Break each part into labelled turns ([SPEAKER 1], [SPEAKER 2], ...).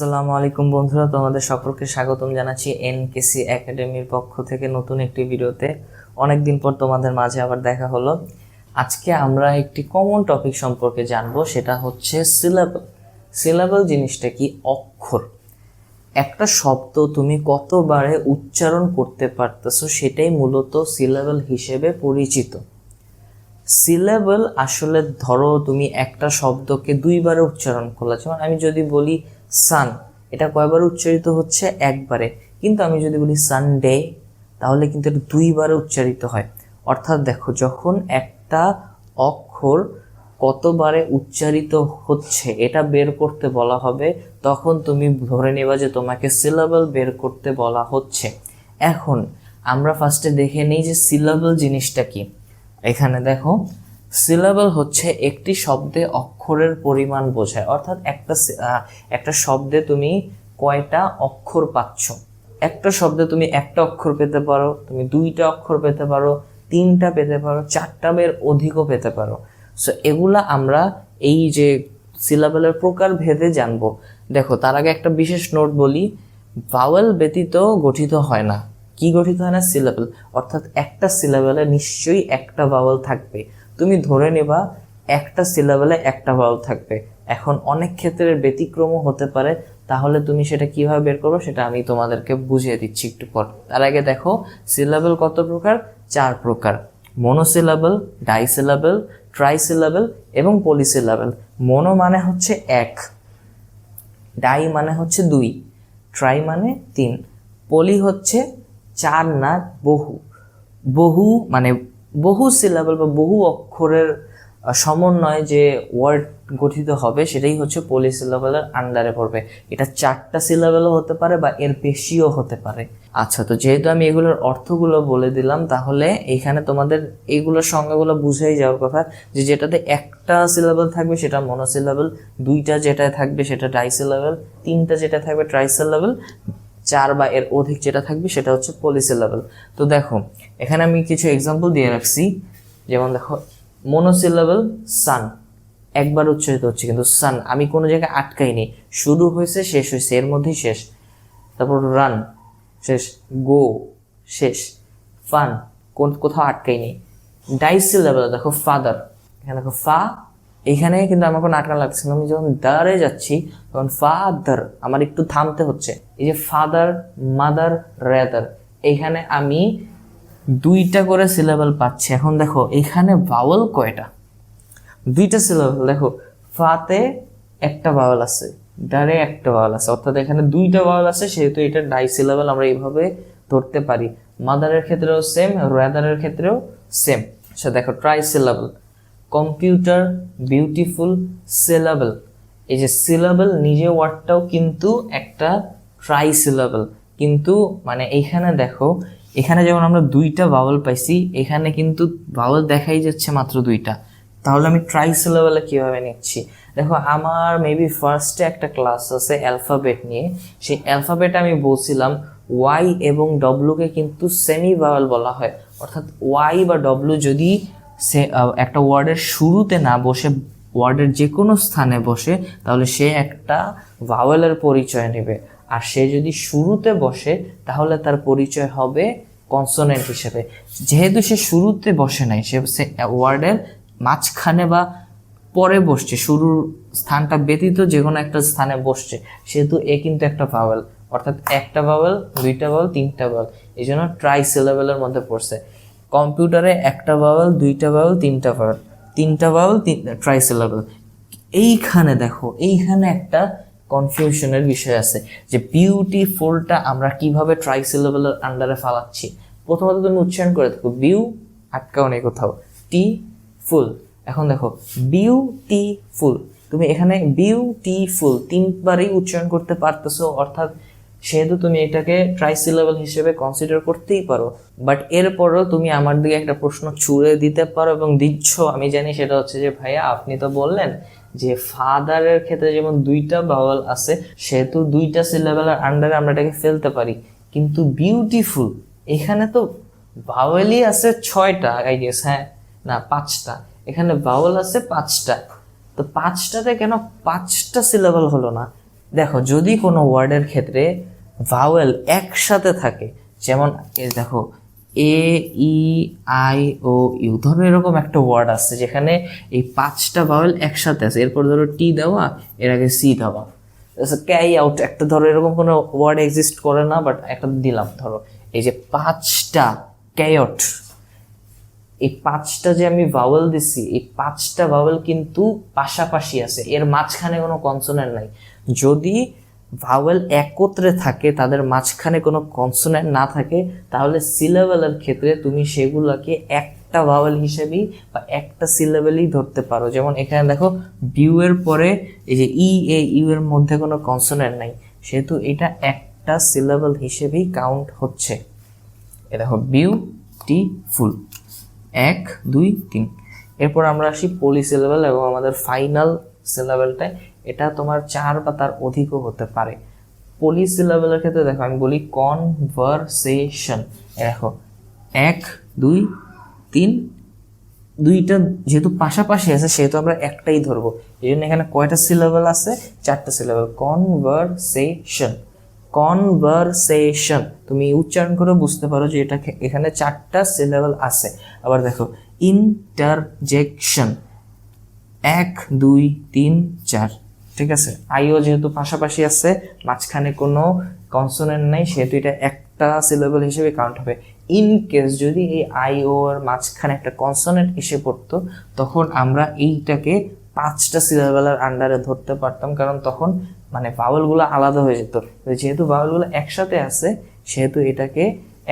[SPEAKER 1] আসসালামু আলাইকুম বন্ধুরা, তোমাদের সকলকে স্বাগতম জানাচ্ছি এনকেসি একাডেমির পক্ষ থেকে নতুন একটি ভিডিওতে। অনেকদিন পর তোমাদের মাঝে আবার দেখা হলো। আজকে আমরা একটি কমন টপিক সম্পর্কে জানব, সেটা হচ্ছে সিলেবল সিলেবল জিনিসটা কি? অক্ষর। একটা শব্দ তুমি কতবারে উচ্চারণ করতে পারতেছো, সেটাই মূলত সিলেবল হিসেবে পরিচিত। সিলেবল আসলে ধরো তুমি একটা শব্দকে দুইবারে উচ্চারণ করলে যেমন আমি যদি বলি সান এটা কয়বার উচ্চারিত হচ্ছে? একবারে। কিন্তু আমি যদি বলি সানডে তাহলে কিন্তু এটা দুইবারে উচ্চারিত হয়। অর্থাৎ দেখো, যখন একটা অক্ষর কতবারে উচ্চারিত হচ্ছে, এটা বের করতে বলা হবে, তখন তুমি ধরে নেবা যে তোমাকে সিলেবল বের করতে বলা হচ্ছে। এখন আমরা ফার্স্টে দেখে নিই যে সিলেবল জিনিসটা কি। এখানে দেখো সিলেবল হচ্ছে একটি শব্দে অক্ষরের পরিমাণ বোঝায়। অর্থাৎ একটা একটা শব্দে তুমি কয়টা অক্ষর পাচ্ছ? একটা শব্দে তুমি একটা অক্ষর পেতে পারো, তুমি দুইটা অক্ষর পেতে পারো, তিনটা পেতে পারো, চারটা বের অধিকও পেতে পারো। সো এগুলা আমরা এই যে সিলেবলের প্রকার ভেদে জানব। দেখো, তার আগে একটা বিশেষ নোট বলি ভাওয়েল ব্যতীত গঠিত হয় না। কি গঠিত হয় না? সিলেবল। অর্থাৎ একটা সিলেবলে নিশ্চয়ই একটা ভাওয়েল থাকবে। তুমি ধরে নেবা একটা সিলেবেলে একটা ভাওয়েল থাকবে। এখন অনেক ক্ষেত্রে ব্যতিক্রমও হতে পারে, তাহলে তুমি সেটা কীভাবে বের করবে সেটা আমি তোমাদেরকে বুঝিয়ে দিচ্ছি একটু পর। তার আগে দেখো সিলেবেল কত প্রকার? চার প্রকার। মনোসিলেবল ডাইসিলেবল ট্রাইসিলেবল এবং পলিসিলেবল মনো মানে হচ্ছে এক ডাই মানে হচ্ছে দুই ট্রাই মানে তিন পলি হচ্ছে চার না বহু। বহু মানে বহু সিলেবল বা বহু অক্ষরের সমন্বয়ে যে ওয়ার্ড গঠিত হবে, সেটাই হচ্ছে পলি সিলেবলের আন্ডারে পড়বে। এটা চারটা সিলেবলও হতে পারে বা এর বেশিও হতে পারে। আচ্ছা তো যেহেতু আমি এগুলোর অর্থগুলো বলে দিলাম, তাহলে এখানে তোমাদের এইগুলোর সংজ্ঞাগুলো বুঝেই যাওয়ার কথা যে যেটাতে একটা সিলেবল থাকবে সেটা মনোসিলেবল দুইটা যেটা থাকবে সেটা ডাইসিলেবল তিনটা যেটা থাকবে ট্রাইসিলেবল চার বা এর অধিক যেটা থাকবে সেটা হচ্ছে পলিসিলেবল তো দেখো, এখানে আমি কিছু এক্সাম্পল দিয়ে রাখছি। যেমন দেখো মনোসিলেবল সান একবার উচ্চারিত হচ্ছে কিন্তু সান আমি কোনো জায়গায় আটকাইনি। শুরু হয়েছে, শেষ হয়েছে, এর মধ্যেই শেষ। তারপর রান শেষ। গো শেষ। ফান কোন কোথাও আটকাইনি। ডাইসিলেবল দেখো ফাদার এখানে দেখো ফা এখানে কিন্তু আমার কোনো আটকানো লাগছে না। আমি যখন দারে যাচ্ছি, তখন ফাদার আমার একটু থামতে হচ্ছে। এই যে ফাদার মাদার রেদার এখানে আমি দুইটা করে সিলেবল পাচ্ছি। এখন দেখো, এখানে ভাওয়াল কয়টা? দুইটা সিলেবল দেখো ফাতে একটা ভাওয়াল আছে ডারে একটা ভাওয়াল আছে। অর্থাৎ এখানে দুইটা ভাওয়াল আছে, সেহেতু এটা ডাই সিলেবল আমরা এইভাবে ধরতে পারি। মাদারের ক্ষেত্রেও সেম রেদারের ক্ষেত্রেও সেম সে দেখো try syllable computer beautiful syllable. এই যে সিলেবল নিজে ওয়ার্ডটাও কিন্তু একটা ট্রাই সিলেবল কিন্তু মানে এইখানে দেখো, এখানে যেমন আমরা দুইটা ভাওয়াল পাইছি, এখানে কিন্তু ভাওয়াল দেখাই যাচ্ছে মাত্র দুইটা। তাহলে আমি ট্রাই সিলেবলে কীভাবে নিচ্ছি? দেখো, আমার মেবি ফার্স্টে একটা ক্লাস আছে অ্যালফাবেট নিয়ে। সেই অ্যালফাবেট আমি বলছিলাম ওয়াই এবং ডব্লুকে কিন্তু সেমি ভাওয়াল বলা হয়। অর্থাৎ ওয়াই বা ডব্লু যদি সে একটা ওয়ার্ডের শুরুতে না বসে ওয়ার্ডের যে কোনো স্থানে বসে, তাহলে সে একটা ভাওয়েলের পরিচয় নেবে। আর সে যদি শুরুতে বসে, তাহলে তার পরিচয় হবে কনসোনেন্ট হিসেবে। যেহেতু সে শুরুতে বসে নাই, সে ওয়ার্ডের মাঝখানে বা পরে বসছে, শুরুর স্থানটা ব্যতীত যে কোনো একটা স্থানে বসছে, সেহেতু এ কিন্তু একটা ভাওয়েল। অর্থাৎ একটা ভাওয়েল, দুইটা ভাওয়েল, তিনটা ভাওয়েল। এই জন্য ট্রাই সিলেবেলের মধ্যে পড়ছে। কম্পিউটারে একটা ভাওয়েল দুইটা ভাওয়েল তিনটা ভাওয়েল তিনটা ভাওয়েল ট্রাই সিলেবেল এইখানে দেখো, এইখানে একটা কনফিউশনের বিষয় আছে যে বিউটিফুলটা আমরা কীভাবে ট্রাই সিলেবেলের আন্ডারে ফালাচ্ছি। প্রথমত তুমি উচ্চারণ করে থাকো বিউ আটকাও নেই কোথাও টি ফুল এখন দেখো বিউটিফুল তুমি এখানে বিউটিফুল তিনবারই উচ্চারণ করতে পারতেছো, অর্থাৎ সেহেতু তুমি এটাকে ট্রাইসিলেবল হিসেবে কনসিডার করতেই পারো। বাট এরপরও তুমি আমার দিকে একটা প্রশ্ন ছুড়ে দিতে পারো এবং দিচ্ছ। আমি জানি সেটা হচ্ছে যে, ভাইয়া, আপনি তো বললেন যে ফাদারের ক্ষেত্রে যেমন দুইটা বাওয়াল আছে, সেহেতু দুইটা সিলেবেলের আন্ডারে আমরা এটাকে ফেলতে পারি। কিন্তু বিউটিফুল এখানে তো ভাওয়েলই আছে ছয়টা আই গেস হ্যাঁ? না, পাঁচটা। এখানে ভাওয়েল আছে পাঁচটা। তো পাঁচটাতে কেন পাঁচটা সিলেবল হলো না? দেখো, যদি কোনো ওয়ার্ডের ক্ষেত্রে ভাওয়েল একসাথে থাকে। যেমন দেখো, এ, ই, আই, ও, ইউ, ধরো এরকম একটা ওয়ার্ড আছে যেখানে এই পাঁচটা ভাওয়েল একসাথে আছে। এরপর ধরো টি দেওয়া, এর আগে সি দেওয়া। ক্যাই আউট একটা ধরো এরকম কোনো ওয়ার্ড এক্সিস্ট করে না বাট একটা দিলাম ধরো। এই যে পাঁচটা ক্যায়ট এই পাঁচটা যে আমি ভাওয়েল দিছি, এই পাঁচটা ভাওয়েল কিন্তু পাশাপাশি আছে। এর মাঝখানে কোনো কনসোনেন্ট নাই। যদি ভাওয়েল একত্রে থাকে, তাদের মাঝখানে কোনো কনসোনেন্ট না থাকে, তাহলে সিলেবেলের ক্ষেত্রে তুমি সেগুলোকে একটা ভাওয়েল হিসেবেই বা একটা সিলেবেলই ধরতে পারো। যেমন এখানে দেখো, বিউ এর পরে এই যে ই, এ, ইউ এর মধ্যে কোনো কনসোনেন্ট নাই, সেহেতু এটা একটা সিলেবেল হিসেবেই কাউন্ট হচ্ছে। এ দেখো বিউটিফুল এক, দুই, তিন। এরপর আমরা আসি পলি সিলেবেল এবং আমাদের ফাইনাল সিলেবেলটায় এটা তোমার চার বা তার অধিকও হতে পারে। পলি সিলেবেলের ক্ষেত্রে দেখো, আমি বলি কনভারসেশন দেখো, এক, দুই, তিন, দুইটা যেহেতু পাশাপাশি আছে, সেহেতু আমরা একটাই ধরবো। এই জন্য এখানে কয়টা সিলেবেল আছে? চারটা সিলেবেল কনভারসেশন কনভারসেশন তুমি উচ্চারণ করে বুঝতে পারো যে এটা এখানে চারটা সিলেবেল আছে। আবার দেখো ইন্টারজেকশন এক, দুই, তিন, চার। ঠিক আছে? আইও যেহেতু পাশাপাশি আছে, মাঝখানে কোনো কনসোনেন্ট নাই, সেহেতু এটা একটা সিলেবল হিসেবে কাউন্ট হবে। ইন কেস যদি এই আইও এর মাঝখানে একটা কনসোনেন্ট এসে পড়তো, তখন আমরা এইটাকে পাঁচটা সিলেবেলের আন্ডারে ধরতে পারতাম, কারণ তখন মানে ভাওয়েলগুলো আলাদা হয়ে যেত। যেহেতু ভাওয়েলগুলো একসাথে আছে, সেহেতু এটাকে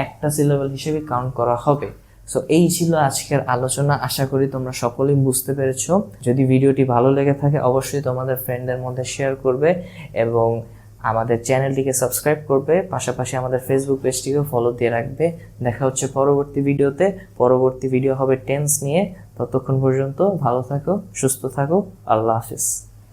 [SPEAKER 1] একটা সিলেবেল হিসেবে কাউন্ট করা হবে। সো এই ছিল আজকের আলোচনা। আশা করি তোমরা সকলেই বুঝতে পেরেছ। যদি ভিডিওটি ভালো লেগে থাকে, অবশ্যই তোমাদের ফ্রেন্ডদের মধ্যে শেয়ার করবে এবং আমাদের চ্যানেলটিকে সাবস্ক্রাইব করবে। পাশাপাশি আমাদের ফেসবুক পেজটিকেও ফলো দিয়ে রাখবে। দেখা হচ্ছে পরবর্তী ভিডিওতে। পরবর্তী ভিডিও হবে টেন্স নিয়ে। ততক্ষণ পর্যন্ত ভালো থাকো, সুস্থ থাকো। আল্লাহ হাফিজ।